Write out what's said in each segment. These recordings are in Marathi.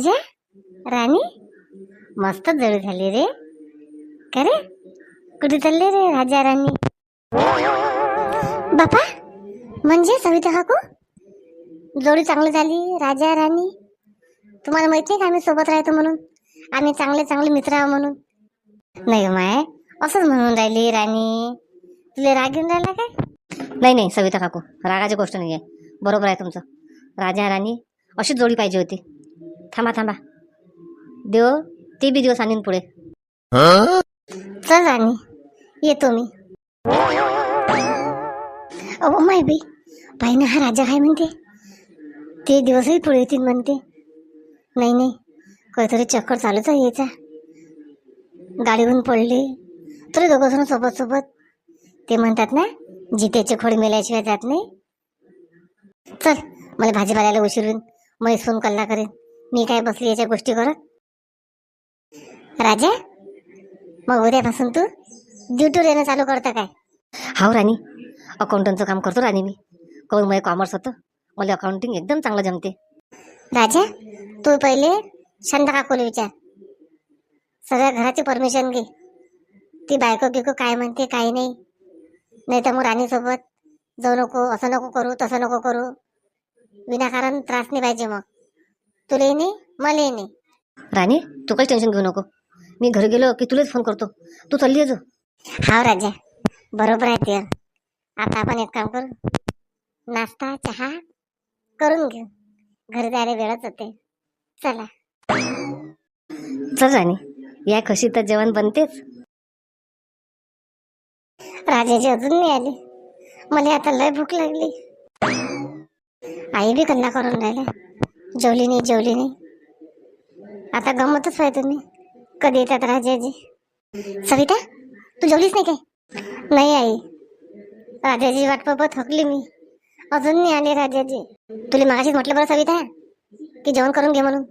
राजा राणी? मस्त जळू झाली रे. का कुठे चालले रे राजा राणी? बापा म्हणजे सविता काकू? जोडी चांगली झाली राजा राणी. तुम्हाला माहीत नाही का आम्ही सोबत राहतो म्हणून? आम्ही चांगले चांगले मित्र आहो म्हणून. नाही हो माय असंच म्हणून राहिली राणी. तुला राग येऊन राहिला काय? नाही नाही सविता काकू रागाची गोष्ट नाही आहे बरोबर आहे तुमचं. राजा राणी अशीच जोडी पाहिजे होती. थांबा थांबा. देव ते बी दिवस आणीन पुढे. चल राणी येतो मी. अहो माय बाई पाहिनं हा राजा काय म्हणते. ते दिवसही पुढे येतील म्हणते. नाही नाही काहीतरी चक्कर चालूच आहे याचा. गाडीहून पडले तरी दोघं जण सोबत सोबत ते म्हणतात ना जित्याचे खोड मेल्याशिवाय जात नाही. चल मला भाजीपाल्याला उशीर होईल. मग फोन कल्ला करेन. मी काय बसली याच्या गोष्टी करत राजा मग उद्यापासून तू ड्युटीवर येणं चालू करता काय? हाव राणी अकाउंटंटचं काम करतो राणी मी. काऊन मला कॉमर्स होतं. मला अकाउंटिंग एकदम चांगलं जमते. राजा तू पहिले शांता काकूला विचार. सगळ्या घराची परमिशन घे. ती बायको गिको काय म्हणते काय नाही. नाही तर मग राणीसोबत जाऊ नको असं नको करू तसं नको करू. विनाकारण त्रास नाही पाहिजे मग. तुला नाही मला नाही राणी तू काही टेन्शन घेऊ नको. मी घरी गेलो की तुलाच फोन करतो. तू चालली आहे जो हा राजा बरोबर आहे ते. आता आपण एक काम करू. नाश्ता चहा करून घेऊ. घरी जायला वेळच होते. चला. चल राणी या खशी तर जेवण बनतेच. राजाची अजून नाही आली. मला आता लय भूक लागली. आई बी कल्ला करून राहिल्या. जेवली नाही जेवली नाही आता गमतच आहे तुम्ही. कधी येतात राजाजी सविता तू जेवलीच नाही काय? नाही आई. राजाजी वाट पाहत थकली मी. अजून नाही आले राजाजी. तुला मागाशीच म्हटलं बरं सविता की जेवण करून घे म्हणून.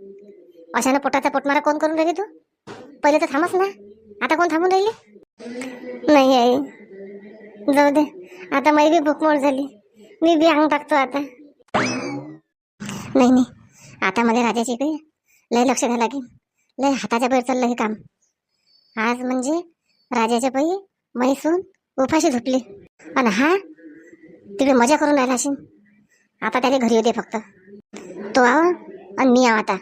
अशानं पोटाचा पोटमारा कोण करून राहिली तू? पहिले तर थांबच ना. आता कोण थांबून राहिली? नाही आई. जाऊ दे. आता मला बी भूकमोड झाली. मी बी अंग टाकतो आता. नाही नाही. आता मला राजाची काही लय लक्ष द्यावं लागेल लय हाताच्या बाहेर चाललं हे काम. आज म्हणजे राजाच्या पायी मैसून उपाशी झोपली. आणि हा तिकडे मजा करून राहिला असेल आता त्याला घरी येते फक्त. तो आव आणि मी आव आता.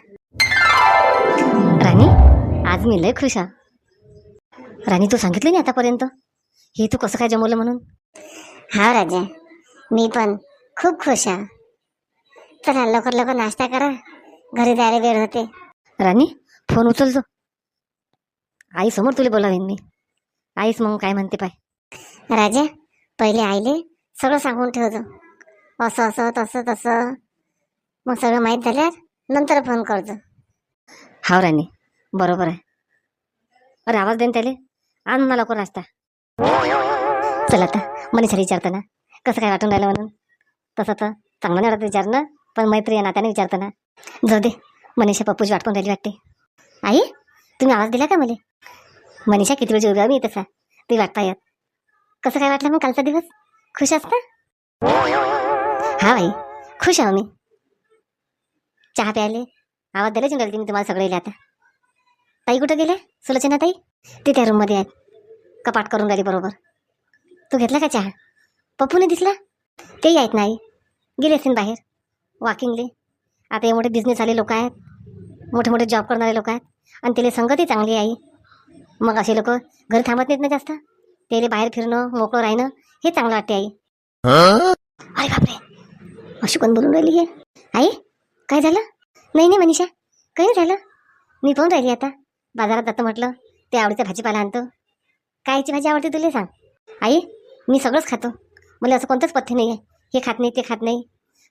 राणी आज मी लय खुश आहे. राणी तू सांगितलं नाही आतापर्यंत? हे तू कसं काय जमवलं म्हणून? हा राजा मी पण खूप खुश आहे. चला लवकर लवकर नाश्ता करा. घरी जायला वेळ होते. राणी फोन उचलतो. आई समोर तुला बोलावेन मी. आईच मग काय म्हणते पाय. राजा पहिले आईले सगळं सांगून ठेवतो. असं असं तसं तसं. मग सगळं माहीत झाल्यावर नंतर फोन करतो. हाव राणी बरोबर आहे. अरे आवाज देन त्याले. आण मला लवकर नाश्ता. चल आता मनीषाला विचारतं ना कसं काय वाटून राहिलं म्हणून? तसं तर चांगलं नाही वाटत विचारणं. पण मैत्री या नात्याने विचारतो ना जाऊ दे मनीषा पप्पूची वाट पण राहिली वाटते. आई तुम्ही आवाज दिला का मला? मनीषा किती वेळची उभ्या मी तसा ती वाटता येत. कसं काय वाटलं मग कालचा दिवस? खुश असता? हा बाई खुश आहो मी. चहा प्यायले आवाज दिला चिंता मी तुम्हाला सगळे आता. ताई कुठं गेल्या? सुलोचना ताई? ते त्या रूममध्ये आहेत. कपाट करून राहिली बरोबर. तू घेतला का चहा? पप्पूने दिसला? तेही आहेत नाही गेले असेल बाहेर. वॉकिंगले आता हे मोठे बिझनेस आले लोक आहेत. मोठे मोठे जॉब करणारे लोक आहेत. आणि त्याला संगती चांगली आहे मग असे लोक घरी थांबत नाहीत ना जास्त. त्याला बाहेर फिरणं मोकळं राहणं हे चांगलं वाटते आई. अरे बापरे. अशी कोण बोलून राहिली हे? आई काय झालं? नाही नाही मनीषा. काही नाही झालं. मी पण राहिली आता. बाजारात जातं म्हटलं ते आवडीचा भाजीपाला आणतो. कायची भाजी आवडते तुला सांग? आई मी सगळंच खातो. मला असं कोणतंच पथ्य नाही आहे हे खात नाही ते खात नाही.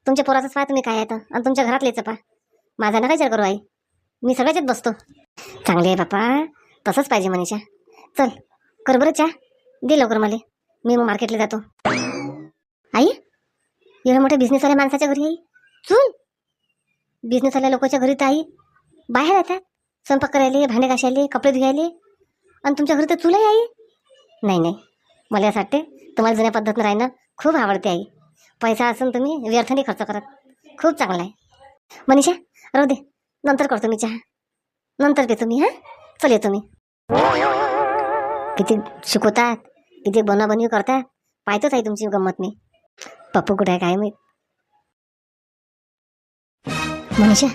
तुमच्या पोराचंच पहा तुम्ही काय येतं आणि तुमच्या घरातलेच पहा. माझा नका विचार करू आई? मी सगळ्याच्यात बसतो. चांगले आहे बापा. तसंच पाहिजे मनीषा. चल कर बरं चहा. दे लवकर मला. मी मग मार्केटला जातो. आई एवढ्या मोठ्या बिझनेसवाल्या माणसाच्या घरी आई चूल बिझनेसवाल्या लोकांच्या घरी तर आई. बाहेर येतात. स्वयंपाक करायले भांडे घासायले कपडे धुयायले आणि तुमच्या घरी तर चूल आहे? आई नाही नाही. मला असं वाटते तुम्हाला जुन्या पद्धतीनं राहणं खूप आवडते आई. पैसा असून तुम्ही व्यर्थ नाही खर्च करत. खूप चांगला आहे. मनीषा राहू दे. नंतर करतो मी चहा. नंतर पितो मी हां? चल येतो मी. किती शिकवतात किती बनवाबनवी करतात. पाहतोच आहे तुमची गंमत मी. पप्पू कुठे आहे काय मी मनीषा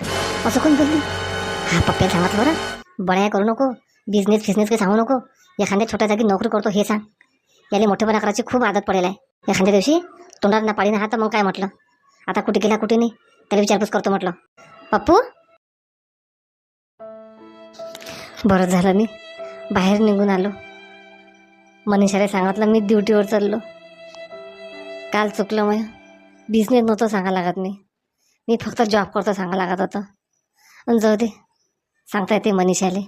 असं कोण बोलली? हा पप्प्याला सांगत बरं. बड्या करू नको. बिझनेस फिजनेस काही सांगू नको. एखाद्या छोट्या जागी नोकरी करतो हे सांग. याला मोठेपणा करायची खूप आदत पडेल आहे. एखाद्या दिवशी तोंडात ना पाडी ना तर मग काय म्हटलं? आता कुठे गेला कुठे नाही? त्याला विचारपूस करतो म्हटलं. पप्पू? बरं झालं मी. बाहेर निघून आलो. मनीषाला सांगितलं मी ड्युटीवर चाललो. काल चुकलं मग बिझनेस नव्हतं सांगा लागत नाही मी फक्त जॉब करतो सांगा लागत होतं. आणि जाऊ दे. सांगता येते मनीषाले.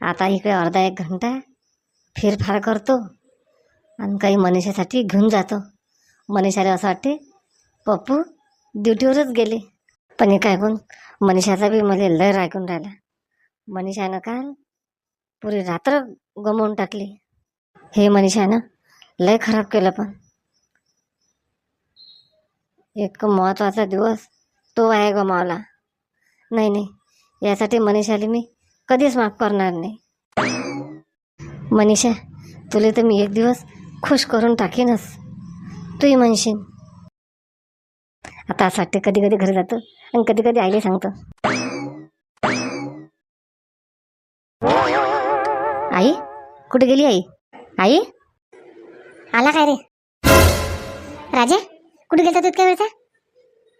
आता इकडे अर्धा एक घंटा फेरफार करतो. आणि काही मनीषासाठी घेऊन जातो. मनीषाला असं वाटते पप्पू ड्युटीवरच गेले. पण एक ऐकून मनीषाचा बी मला लय ऐकून राहिला. मनीषानं काल पुरी रात्र गमावून टाकली. हे मनीषानं लय खराब केलं पण. एक महत्त्वाचा दिवस तो आहे गमावला. नाही नाही यासाठी मनीषाली मी कधीच माफ करणार नाही. मनीषा तुला तर मी एक दिवस खुश करून टाकीनच. तूही म्हणशील. आता असं वाटतं कधी कधी घरी जातो आणि कधी कधी आईला सांगतो. आई कुठे गेली आई? आई? आला काय रे? राजा कुठे गेलता तू इतक्या वेळचा?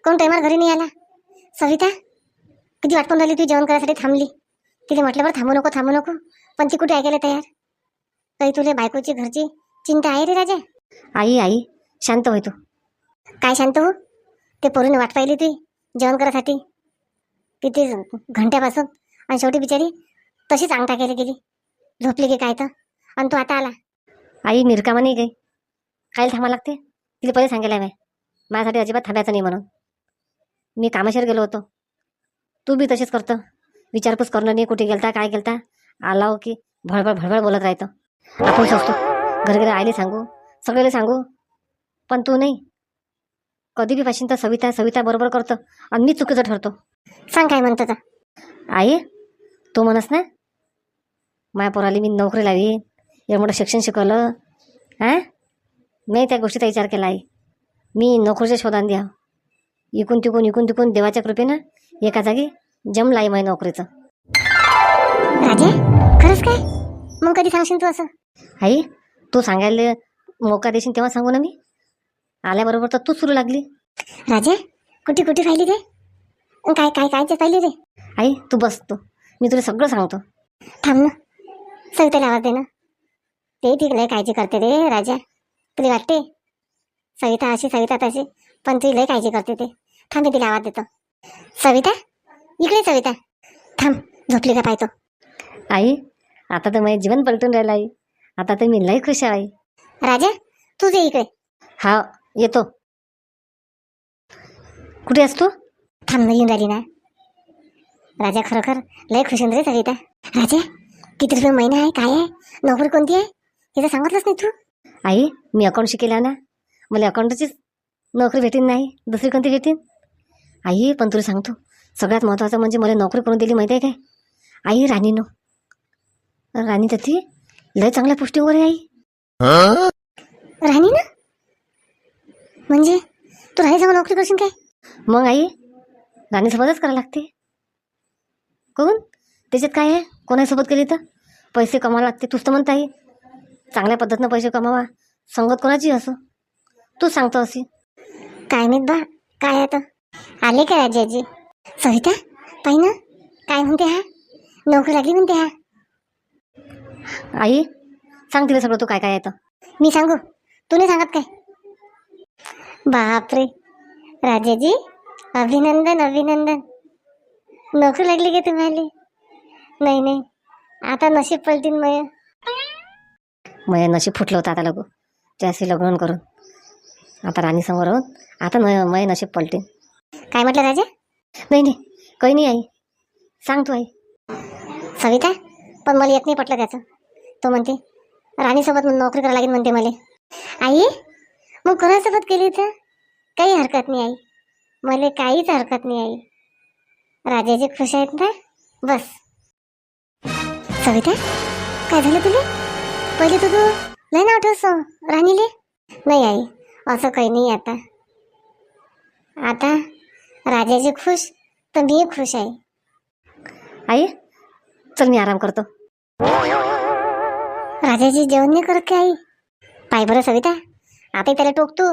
कोण टायमार घरी नाही आला? सविता किती वाटपून राहिली तू जेवण करायसाठी थांबली. तिथे म्हटलं बरं थांबू नको थांबू नको पण ती कुठे ऐकायला तयार? काही तुला बायकोची घरची चिंता आहे रे राजा? आई आई शांत होय तू. काय शांत हो? ते पोरीने वाट पाहिली ती जेवण करायसाठी. किती घंट्यापासून. आणि शेवटी बिचारी तशीच अंग टाकायला गेली. झोपली की काय तर. आणि तू आता आला. आई निरकामा नाही काही खायला थांबा लागते. तिला पहिले सांगायला हवे. माझ्यासाठी अजिबात थांबायचं नाही म्हणून. मी कामाशीर गेलो होतो. तू बी तशीच करतं. विचारपूस करणं नाही कुठे गेलता काय गेलता. आला हो की भळभळ भळभळ बोलत राहतं. आपण सोचतो घरी घरी आईले सांगू. सगळ्याला सांगू. पण तू नाही. कधी बी पाशीन तर सविता सविता बरोबर करतं आणि मी चुकीचं ठरतो. सांग काय म्हणतो तर आई तू म्हणस ना माया पोराली मी नोकरी लावी एवढं मोठं शिक्षण शिकवलं हां? मी त्या गोष्टीचा विचार केला आहे मी नोकरीच्या शोधान द्या. इकून तिकून इकून तिकून देवाच्या कृपेनं एका जागी जमलं आहे माझ्या नोकरीचं. राजे खरंच काय? मग कधी सांगशील तू असं? आई तू सांगायला मोका देशील तेव्हा सांगू ना मी. आल्याबरोबर तर तूच सुरू लागली. राजे कुठे कुठे पाहिली रे? अन काय काय काय पाहिली रे? आई तू बस तू. मी तुला सगळं सांगतो. थांब ना. सविताला आवाज दे ना. ते ठीक लय काळजी करते रे राजा. तुला वाटते? सविता अशी सविता तशी. पण ती लय काळजी करते ते. थांब मी तिला आवाज देतो. सविता? इकडे सविता. थांब झोपली का पाहतो. आई आता तर माझं जीवन पलटून राहिलं आई. आता तर मी लय खुश आहे आई. राजा तू जे इकडे. हा येतो. कुठे असतो थांब ना येऊन राहिली ना. राजा खरोखर लय खुश होऊन रे सविता राजा किती रुपये महिना आहे? काय आहे? नोकरी कोणती आहे? हे तर सांगितलंच नाही तू. आई मी अकाउंट शिकेला ना मला अकाउंटचीच नोकरी भेटीन नाही दुसरी कोणती भेटीन? आई पण तुला सांगतो सगळ्यात महत्त्वाचं म्हणजे मला नोकरी करून दिली माहिती आहे काय? आई राणीनो. राणी तर ती लय चांगल्या पोस्टिंगवर आहे आई. राणी ना म्हणजे? तू सांगून नोकरी करशील काय? मग आई राणीसोबतच करावं लागते. कोण? त्याच्यात काय आहे? कोणासोबत केली तर? पैसे कमावा लागते. तूच तर म्हणता आई चांगल्या पद्धतीनं पैसे कमावा. संगत कोणाची असो? तूच सांगतो अशी. काय माहीत बा. काय आता? आले काय राजाजी सविता पाहि ना. काय म्हणते हा? नोकरी लागली म्हणते हा? आई सांग तिला सगळं तू काय काय येतं मी सांगू? तू नाही सांगत काय? बापरे. राजाजी अभिनंदन अभिनंदन. नोकरी लागली का तुम्हाला? नाही नाही. आता नशीब पलटीन मय. मग नशीब फुटलं होतं आता लगू त्याशी लग्न करून. आता राणीसमोर राहून आता न मय नशीब पलटे काय म्हटलं राजा? नाही नाही. काही नाही आई. सांग तू आई. सविता पण मला एक नाही पटलं त्याचं. तो म्हणते राणीसोबत नोकरी करायला लागेल म्हणते मला. आई मग कोणासोबत केली तर काही हरकत नाही आई. मला काहीच हरकत नाही आई. राजाजी खुश आहेत ना? बस. सविता काय झालं तुला? पहिले तर तू लय नाव ठेवस राणीले. नाही आई असं काही नाही आता. आता राजाजी खुश तर मी खुश आहे. आई चल मी आराम करतो. राजाजी जेवण नाही करत आई? पाय बरं सविता आता त्याला टोकतो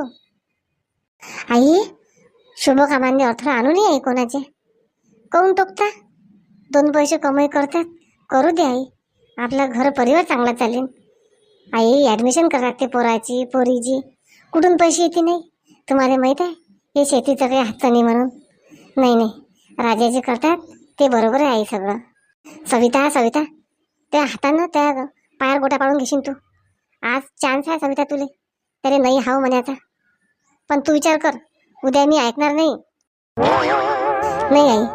आई शुभ कामांनी अडथळा आणू नये आई कोणाचे? काऊन टोकता? दोन पैसे कमाई करतात. करू दे आई. आपला घर परिवार चांगला चालेल. आई ॲडमिशन करा लागते पोराची पोरीची. कुठून पैसे येते नाही? तुम्हाला माहीत आहे? हे शेतीचं काही हातचं नाही म्हणून. नाही नाही. राजाजी करतात ते बरोबर आहे आई सगळं. सविता सविता. त्या हातानं त्या पायावर गोटा पाडून घेशील तू. आज चान्स आहे सविता तुले. तरी नाही हाव म्हणायचा पण तू विचार कर उद्या मी ऐकणार नाही. नाही आई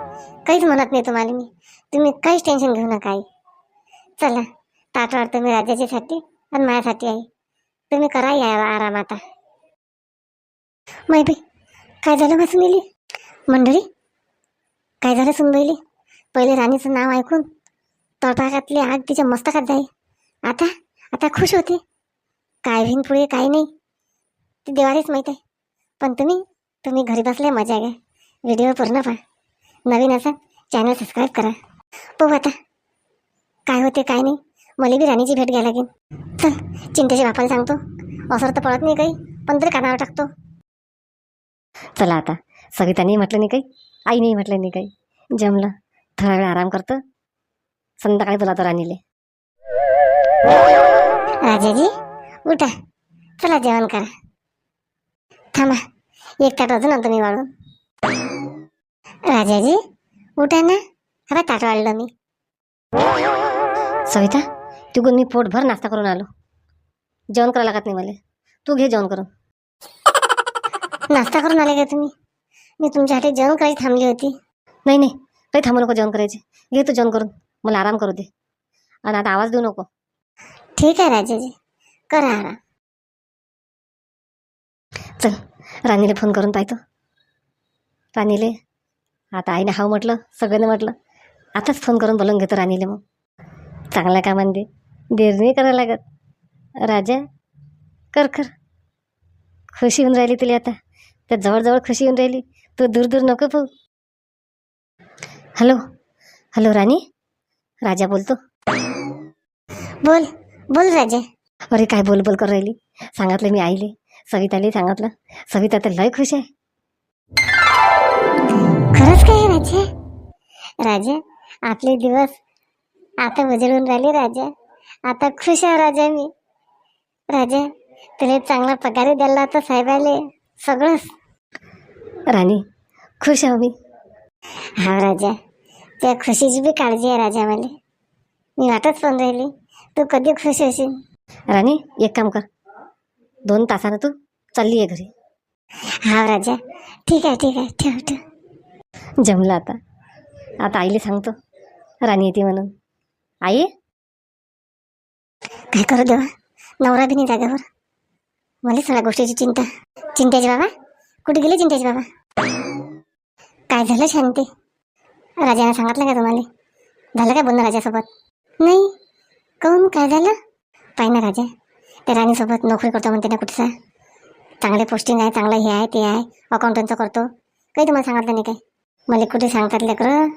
काहीच म्हणत नाही तुम्हाला मी. तुम्ही काहीच टेन्शन घेऊ नका आई. चला ताट वाढतो मी राजाच्यासाठी आणि माझ्यासाठी आई. तुम्ही करा या आराम आता. माहिती काय झालं मग सुनीली? मंडळी काय झालं सुनबईली? पहिले राणीचं नाव ऐकून तळपाकातली आग तिच्या मस्तकात जाई. आता आता खुश होते. काय होईन पुढे काय नाही. ते देवालाच माहीत आहे. पण तुम्ही तुम्ही घरी बसले मजा घ्या. व्हिडिओ पूर्ण पहा. नवीन असा चॅनल सबस्क्राईब करा. पाहू आता. काय होते काय नाही. मला बी राणीची भेट घ्यायला लागेल. चल चिंतेच्या बापाला सांगतो. असं तर पळत नाही काही पण तरी कानावर टाकतो. चला आता. सविताने म्हटलं नाही काही आईनेही म्हटलं नाही काही. जमलं थोडा वेळ आराम करतो. संध्याकाळी बोलावतो राणीले. राजाजी उठा. चला जेवण करा. थांबा एक ताट अजून आणतो मी वाढून राजाजी उठा ना. हा ताट वाढलं मी. सविता तिकून मी पोटभर नाश्ता करून आलो. जेवण करायला लागत नाही मला. तू घे जेवण करून. नाश्ता करून आले का तुम्ही? मी तुमच्यासाठी जेवण करायची थांबली होती. नाही नाही. काही थांबू नको जेवण करायचे. घे तू जेवण करून. मला आराम करू दे. आणि आता आवाज देऊ नको. ठीक आहे राजाजी. करा आराम. चल राणीला फोन करून पाहतो. राणीले आता आईने हाव म्हटलं सगळ्यांना म्हटलं. आताच फोन करून बोलून घेतो राणीले मग. चांगल्या कामांदे देर नाही करायला लागत. राजा कर कर. खुशी होऊन राहिली तुला आता. त्या जवळजवळ खुशी होऊन राहिली. तू दूर दूर नको पाहू. हॅलो हॅलो राणी. राजा बोलतो. बोल बोल राजा. अरे काय बोल बोल कर राहिली. सांगितलं मी आईले. सविताले सांगितलं. सविता तर लय खुश आहे. खरंच काय राजा? राजा आपले दिवस आता उजळून राहिले राजा. आता खुश आहे राजा मी. राजा तुला चांगला पगार द्यायला तर साहेबाले सगळंच. राणी खुश आहे मी. हा राजा त्या खुशीची बी काळजी आहे राजा मला. मी वाटच पण राहिली. तू कधी खुश होशील? राणी एक काम कर. दोन तासानं तू चालली आहे घरी. हा राजा. ठीक आहे ठीक आहे. ठेव ठेव. जमलं आता. आता आईले सांगतो. राणी येते म्हणून. आई? काय करू देवा? नवरा बी नाही जागेवर. मला सगळ्या गोष्टीची चिंता. चिंतेचे बाबा? कुठे गेले चिंतेचे बाबा? काय झालं शांती? राजाने सांगितलं का तुम्हाला? झालं काय बोलणं राजासोबत? नाही. काऊन काय झालं? पाय ना राजा. ते राणीसोबत नोकरी करतो म्हणते ना कुठचा? चांगले पोस्टिंग आहे चांगलं हे आहे ते आहे. अकाउंटंटचं करतो. काही तुम्हाला सांगितलं नाही काय? मला कुठे सांगतात लेकरं?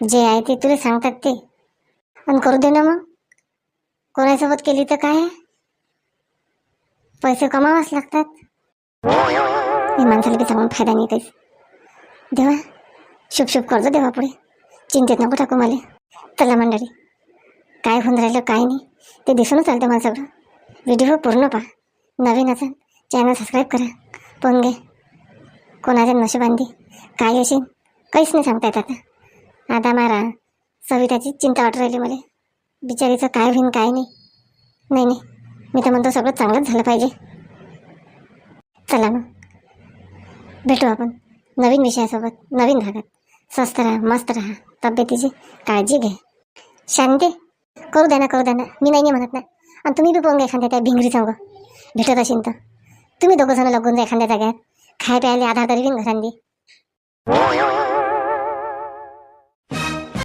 जे आहे ते तुला सांगतात ते. आणि करू दे ना मग. कोणासोबत केली तर काय? पैसे कमावाच लागतात. हे माणसाला बी सांगून फायदा नाही काहीच. देवा शुभ शुभ करतो देवा पुढे. चिंतेत नको टाकू मला. चला मंडळी. काय होऊन राहिलं काय नाही. ते दिसूनच चालतं मला सगळं. व्हिडिओ हो, पूर्ण पहा. नवीन असेल चॅनल सबस्क्राईब करा. पण घे. कोणाच्या नशिबांदी काय असेल काहीच नाही सांगता येत आता. आता मारा. सविताची चिंता वाटू राहिली मला. बिचारीचं काय होईन काय नाही. नाही नाही. मी तर म्हणतो सगळं चांगलंच झालं पाहिजे. चला मग. भेटू आपण. नवीन विषयासोबत नवीन भागात. स्वस्त राहा मस्त राहा. तब्येतीची काळजी घ्या. शांती. करू द्या ना करू द्या ना. मी नाही म्हणत ना. आणि तुम्ही बी पोहून घ्या एखाद्या त्या भिंगरी संग. भेटत असेल तर. तुम्ही दोघं जण लगून जा एखाद्या जाग्यात खाय प्यायला आधार तरी बिन घरांनी.